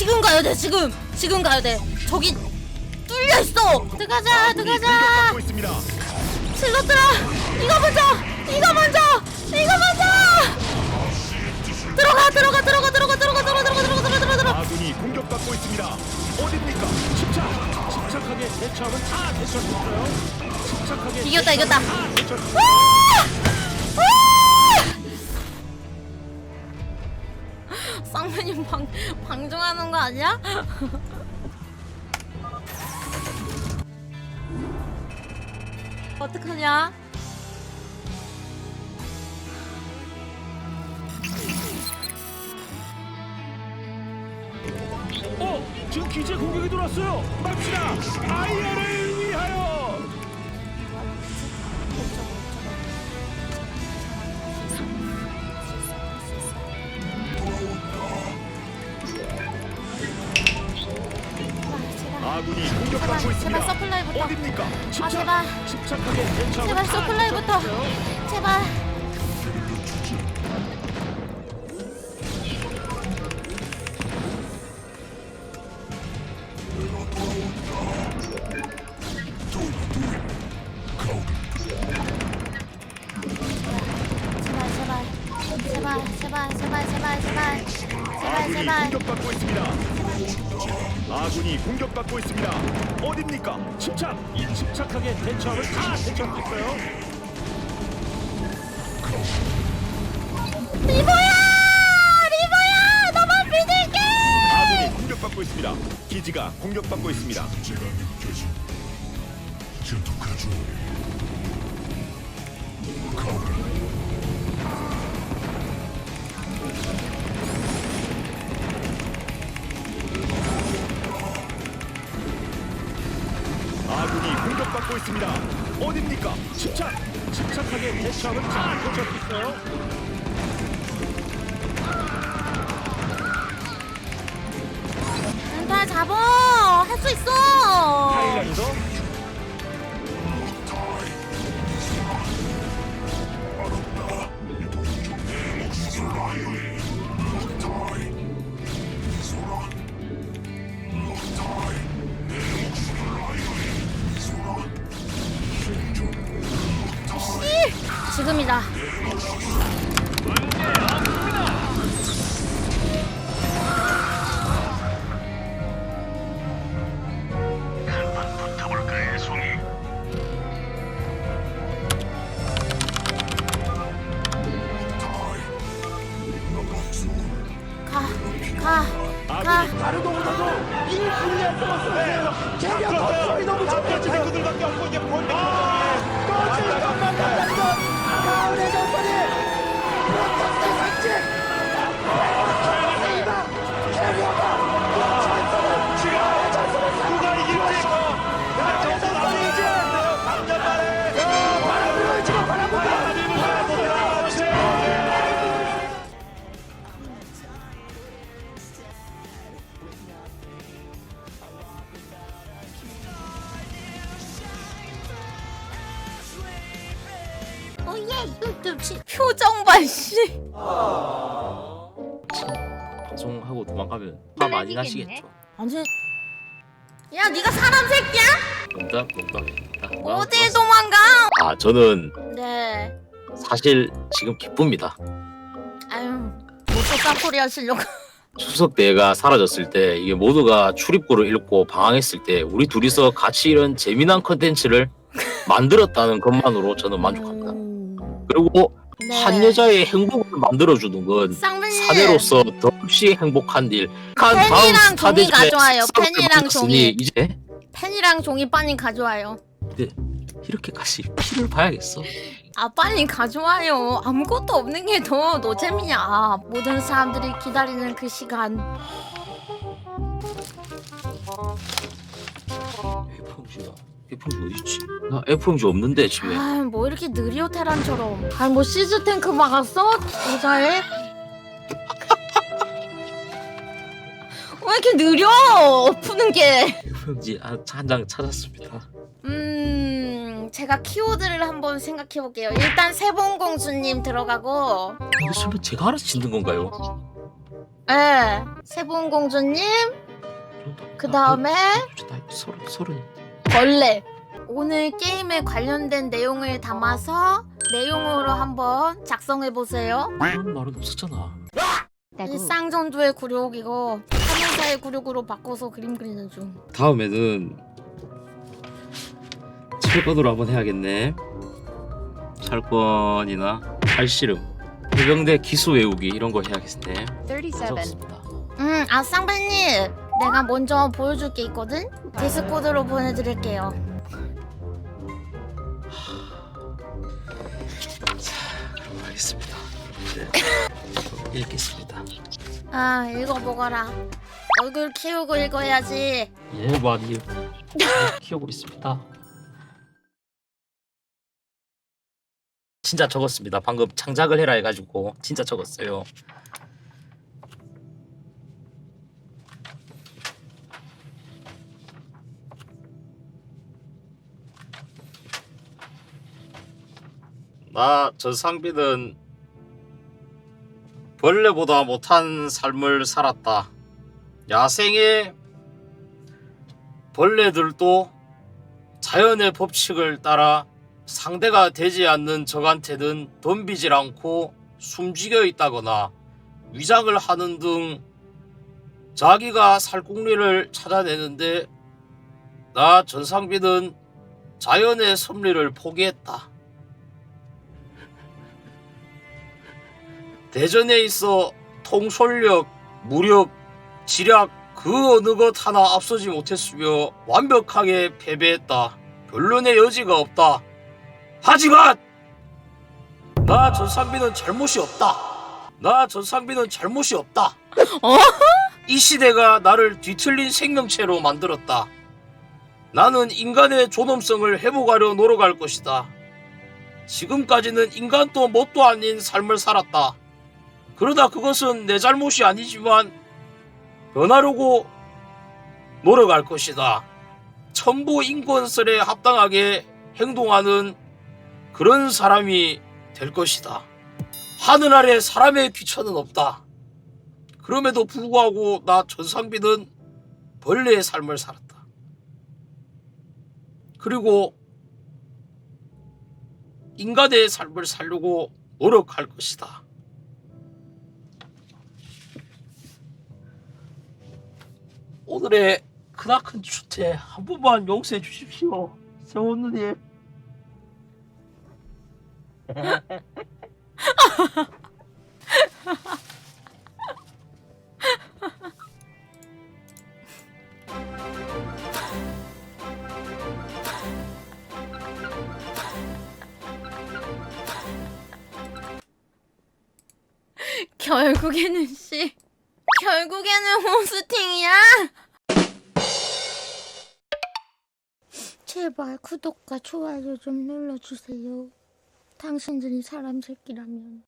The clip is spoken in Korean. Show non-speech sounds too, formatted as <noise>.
지금 가야 돼 지금 지금 가야 돼 저기 뚫려 있어 들어가자 들어가자. 슬로트라 이거 먼저 이거 먼저 이거 먼저 들어가 들어가 들어가 들어가 들어가 들어가 들어가 들어가 들어가 들어가 들어가 아군이 공격받고 있습니다. 어딥니까? 침착! 침착하게 대처하면 다 대처했어요. 침착하게 이겼다, 이겼다. 아! 아! 쌍배님 방 방종하는 거 아니야? <laughs> 어떡하냐? 어? 지금 기지에 공격이 들어왔어요. 맙시다. 아이언을 제발, 서플라이부터. 어딥니까? 침착. 제발. 제발 다 서플라이부터. 제발 제발 제발 제발 제발 제발 제발 제발 제발 공격받고 있습니다. 아군이 공격받고 있습니다. 어딥니까? 침착! 이 침착하게 대처하면 다 대처하겠어요. 리보야 리보야 너만 믿을게 아군이 공격받고 있습니다. 기지가 공격받고 있습니다. 제가 느껴진 전투가죠 가오라 공격받고 있습니다. 어딥니까? 침착! 침착하게 대처하면 다 대처하겠어요. 다 잡어 할 수 있어 타이란에 지금이다. 가, 가, 가. 다른 동물도 1분이 안 남았어. 제가 더 소리 너무 잡혀지고. 탱크들밖에 없고 이제 본대. 표정 봐 씨. 방송하고 도망가면 화 많이 나시겠죠. 아니 야 네가 사람 새끼야? 농담 농담. 어딜 도망가? 아 저는 네 사실 지금 기쁩니다. 아유 뭐또 싸소리 하시려고 추석 때가 사라졌을 때 이게 모두가 출입구를 잃고 방황했을 때 우리 둘이서 같이 이런 재미난 컨텐츠를 <laughs> 만들었다는 것만으로 저는 만족합니다. 음, 그리고 네. 한 여자의 행복을 만들어주는 건 쌍배님 사내로서 더없이 행복한 일. 한 다음 종이 가져와요. 싸움을 만났으니 종이. 이제 펜이랑 종이 빨리 가져와요 이렇게까지 피를 봐야겠어. 아 빨리 가져와요 아무것도 없는 게 더 노잼이야 모든 사람들이 기다리는 그 시간 F4G가 F4G 어디 있지? 나 F4G 없는데 집에. 아 뭐 이렇게 느리오 테란처럼 아니 뭐 시즈 탱크 막았어? 의자에? 왜 이렇게 느려 푸는 게 F4G 한장 찾았습니다. 음 제가 키워드를 한번 생각해 볼게요. 일단 세봉공주님 들어가고 이거 설마 제가 알아서 짓는 건가요? 예 세봉공주님 그 다음에 서른 서른 벌레 오늘 게임에 관련된 내용을 담아서 내용으로 한번 작성해 보세요. 그런 말은 없었잖아. 일상전투의 굴욕 이거 카멘사의 굴욕으로 바꿔서 그림 그리는 중. 다음에는 철권으로 한번 해야겠네. 철권이나 팔씨름, 해병대 기수 외우기 이런 거 해야겠네. 37. 적었습니다. 음, 아 쌍배님, 내가 먼저 보여줄 게 있거든. 디스코드로 보내드릴게요. 그럼 알겠습니다. 네. <laughs> 읽겠습니다. 아, 읽어보거라. 얼굴 키우고 읽어야지. 예, 많이 <laughs> 키우고 있습니다. 진짜 적었습니다. 방금 창작을 해라 해가지고 진짜 적었어요. 나 전상빈은 벌레보다 못한 삶을 살았다. 야생의 벌레들도 자연의 법칙을 따라 상대가 되지 않는 적한테는 덤비질 않고 숨지겨 있다거나 위장을 하는 등 자기가 살궁리를 찾아내는데 나 전상빈은 자연의 섭리를 포기했다. 대전에 있어 통솔력, 무력, 지략 그 어느 것 하나 앞서지 못했으며 완벽하게 패배했다. 변론의 여지가 없다. 하지만 나 전상빈은 잘못이 없다. 나 전상빈은 잘못이 없다. <laughs> 어? 이 시대가 나를 뒤틀린 생명체로 만들었다. 나는 인간의 존엄성을 회복하려 노력할 것이다. 지금까지는 인간도 뭣도 아닌 삶을 살았다. 그러다 그것은 내 잘못이 아니지만 변하려고 노력할 것이다. 천부 인권설에 합당하게 행동하는 그런 사람이 될 것이다. 하늘 아래 사람의 귀천은 없다. 그럼에도 불구하고 나 전상빈은 벌레의 삶을 살았다. 그리고 인간의 삶을 살려고 노력할 것이다. 오늘의 크나큰 추태 한 번만 용서해 주십시오. 세원 누님. <laughs> 결국에는 씨. 결국에는 호스팅이야. 제발 구독과 좋아요 좀 눌러주세요. 당신들이 사람 새끼라면.